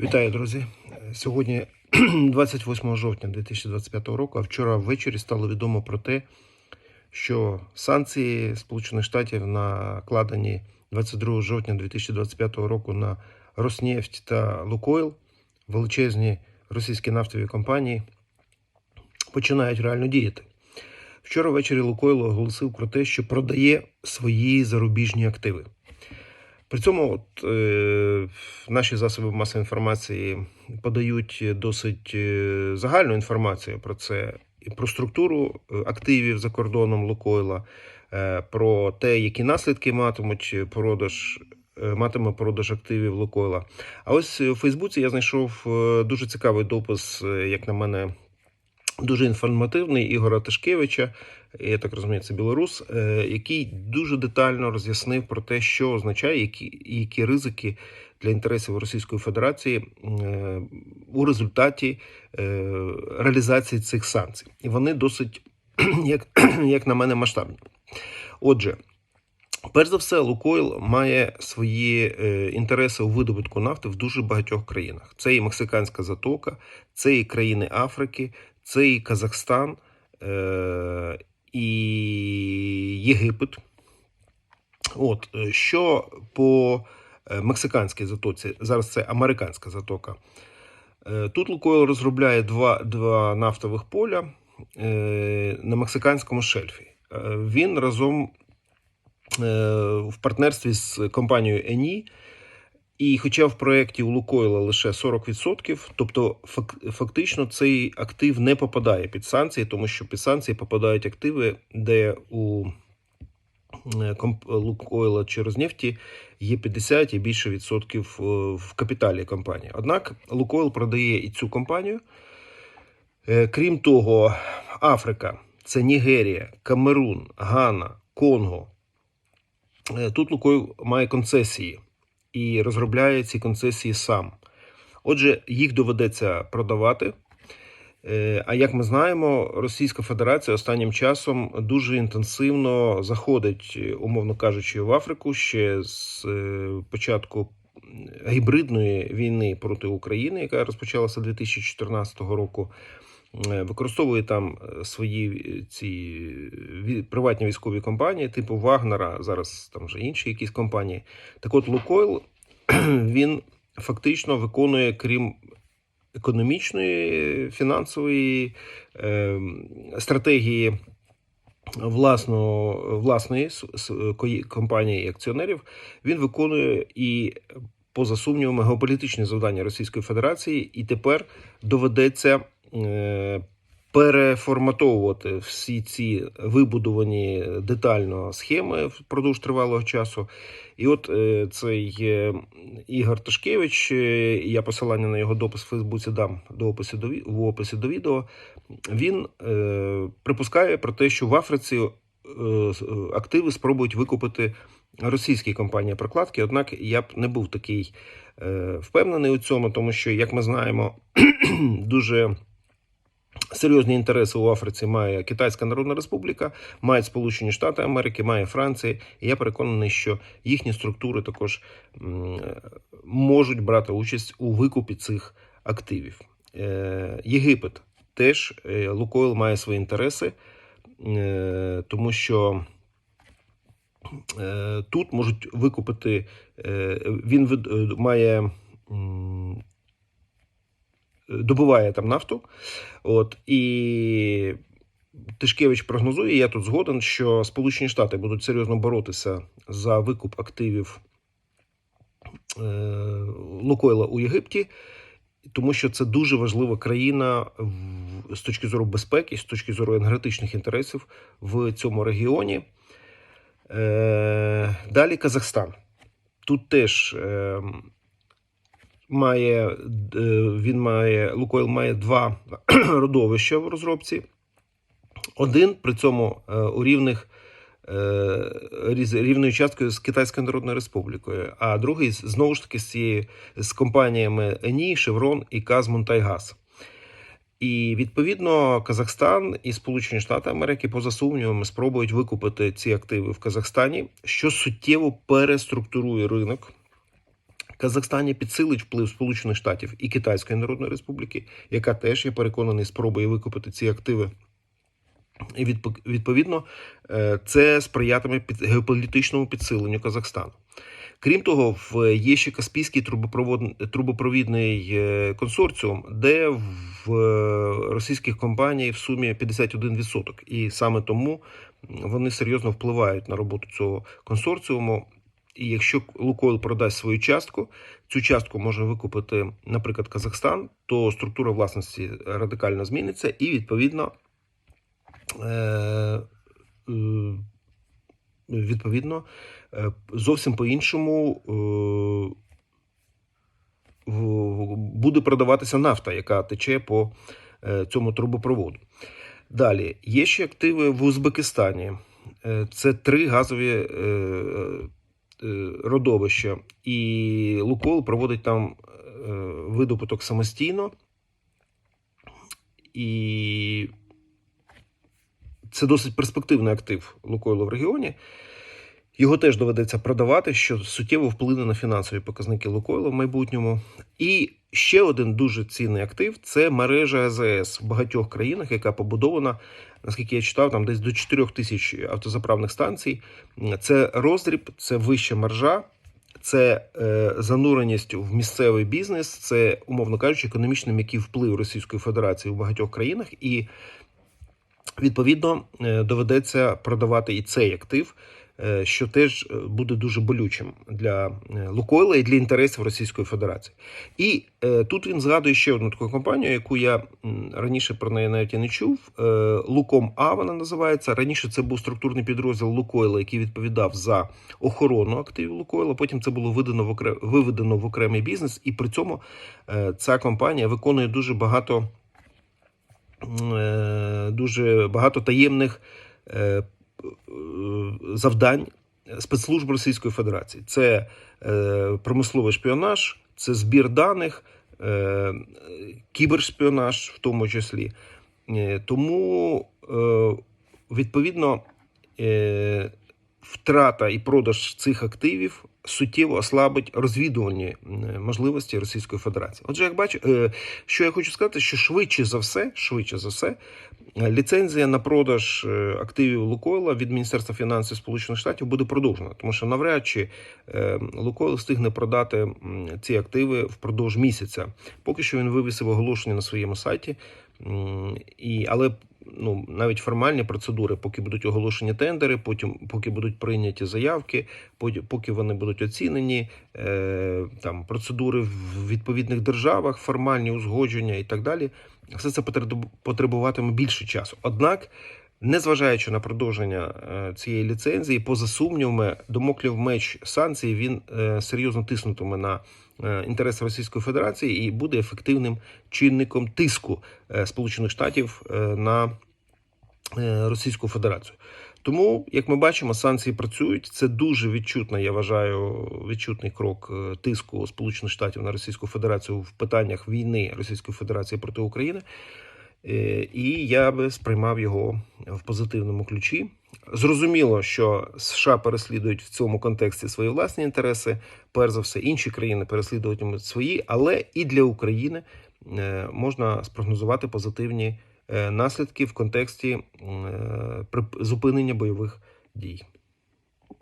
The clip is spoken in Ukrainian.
Вітаю, друзі. Сьогодні 28 жовтня 2025 року, а вчора ввечері стало відомо про те, що санкції Сполучених Штатів накладені 22 жовтня 2025 року на Роснефть та Лукойл, величезні російські нафтові компанії, починають реально діяти. Вчора ввечері Лукойл оголосив про те, що продає свої зарубіжні активи. При цьому от, е, наші засоби масової інформації подають досить е, загальну інформацію про це про структуру е, активів за кордоном Лукойла, е, про те, які наслідки матимуть продаж. е, Матиме продаж активів Лукойла. А ось у Фейсбуці я знайшов дуже цікавий допис, як на мене, дуже інформативний Ігора Тишкевича, я так розумію, це білорус, е, який дуже детально роз'яснив про те, що означає, які, які ризики для інтересів Російської Федерації е, у результаті е, реалізації цих санкцій. І вони досить, як, як на мене, масштабні. Отже. Перш за все, Лукойл має свої інтереси у видобутку нафти в дуже багатьох країнах. Це і Мексиканська затока, це і країни Африки, це і Казахстан, е, і Єгипет. От е, що по е, мексиканській затоці, зараз це американська затока. Тут Лукойл розробляє два, два нафтових поля на мексиканському шельфі. Він разом в партнерстві з компанією Ені. І хоча в проєкті у Лукойла лише 40%, тобто фактично цей актив не попадає під санкції, тому що під санкції попадають активи, де у е, Лукойла чи Рознефті є 50 і більше відсотків е, в капіталі компанії. Однак Лукойл продає і цю компанію. Е, Крім того, Африка це Нігерія, Камерун, Гана, Конго. Тут Лукойл має концесії і розробляє ці концесії сам. Отже, їх доведеться продавати. Е, А як ми знаємо, Російська Федерація останнім часом дуже інтенсивно заходить, е, умовно кажучи, в Африку ще з е, початку гібридної війни проти України, яка розпочалася 2014 року. Е, Використовує там е, свої е, ці приватні військові компанії, типу Вагнера, зараз там вже інші якісь компанії. Так от Лукойл він фактично виконує, крім економічної, фінансової е, стратегії власного, власної компанії і акціонерів, він виконує і, поза сумнівами, геополітичні завдання Російської Федерації, і тепер доведеться. Переформатовувати всі ці вибудовані детально схеми впродовж тривалого часу. І от е, цей е, Ігор Ташкевич, е, я посилання на його допис в Фейсбуці дам до опису до, в описі до відео. Він припускає про те, що в Африці активи спробують викупити російські компанії прокладки. Однак я б не був такий е, впевнений у цьому, тому що, як ми знаємо, дуже. Серйозні інтереси у Африці має Китайська Народна Республіка, мають Сполучені Штати Америки, має Франція. І я переконаний, що їхні структури також можуть брати участь у викупі цих активів. Е, Єгипет теж е, Лукойл має свої інтереси, е, тому що е, тут можуть викупити. е, Він е, має. Добуває там нафту, от і Тишкевич прогнозує, я тут згоден, що Сполучені Штати будуть серйозно боротися за викуп активів е, Лукойла у Єгипті, тому що це дуже важлива країна з точки зору безпеки, з точки зору енергетичних інтересів в цьому регіоні. Е, далі Казахстан. Тут теж е, має, е, він має, Лукойл має два родовища в розробці. Один при цьому е, у рівних е, рівною часткою з Китайською Народною Республікою, а другий знову ж таки з цією з компаніями Ені, Шеврон і Казмунтайгаз. І відповідно Казахстан і Сполучені Штати Америки, поза сумнівами, спробують викупити ці активи в Казахстані, що суттєво переструктурує ринок Казахстані підсилить вплив Сполучених Штатів і Китайської Народної Республіки, яка теж я переконаний спробує викупити ці активи. І відповідно е, це сприятиме під геополітичному підсиленню Казахстану. Крім того, є ще Каспійський трубопровідний е, консорціум, де в е, російських компаній в сумі 51%. І саме тому вони серйозно впливають на роботу цього консорціуму. І якщо Лукойл продасть свою частку, цю частку може викупити, наприклад, Казахстан, то структура власності радикально зміниться, і відповідно, е, е, відповідно, е, зовсім по-іншому буде продаватися нафта, яка тече по цьому трубопроводу. Далі є ще активи в Узбекистані. Це три газові родовища, і Лукойл проводить там е, видобуток самостійно. І це досить перспективний актив Лукойлу в регіоні. Його теж доведеться продавати, що суттєво вплине на фінансові показники Лукойла в майбутньому. І ще один дуже цінний актив це мережа АЗС в багатьох країнах, яка побудована, наскільки я читав, там десь до 4 тисяч автозаправних станцій. Це роздріб, це вища маржа, це е, зануреність в місцевий бізнес, це, умовно кажучи, економічний м'який вплив Російської Федерації в багатьох країнах. І відповідно е, доведеться продавати і цей актив, що теж е, буде дуже болючим для е, Лукойла і для інтересів Російської Федерації. І е, тут він згадує ще одну таку компанію, яку я раніше про неї навіть і не чув. Е, Луком А вона називається. Раніше це був структурний підрозділ Лукойла, який відповідав за охорону активів Лукойла. Потім це було видано в окре... виведено в окремий бізнес, і при цьому е, ця компанія виконує дуже багато е, дуже багато таємних е, е, завдань спецслужб Російської Федерації. Це е, промисловий шпіонаж, це збір даних, е, кібершпіонаж в тому числі. Е, Тому, е, відповідно, е, втрата і продаж цих активів суттєво ослабить розвідувальні е, можливості Російської Федерації. Отже, як бачу, е, що я хочу сказати, що швидше за все, швидше за все, ліцензія на продаж е, активів Лукойла від Міністерства фінансів Сполучених Штатів буде продовжена, тому що навряд чи Лукойл встигне продати ці активи впродовж місяця. Поки що він вивісив оголошення на своєму сайті. І, але ну, навіть формальні процедури, поки будуть оголошені тендери, потім поки будуть прийняті заявки, поки, вони будуть оцінені, е, там процедури в відповідних державах, формальні узгодження і так далі, все це потребуватиме більше часу. Однак, незважаючи на продовження е, цієї ліцензії, поза сумнівами, домоклів меч санкцій він е, серйозно тиснутиме на е, інтереси Російської Федерації і буде ефективним чинником тиску Сполучених Штатів на Російську Федерацію. Тому, як ми бачимо, санкції працюють. Це дуже відчутно, я вважаю, відчутний крок тиску Сполучених Штатів на Російську Федерацію в питаннях війни Російської Федерації проти України. Е, І я би сприймав його в позитивному ключі. Зрозуміло, що США переслідують в цьому контексті свої власні інтереси. Перш за все, інші країни переслідуватимуть свої, але і для України е, можна спрогнозувати позитивні е, наслідки в контексті зупинення бойових дій.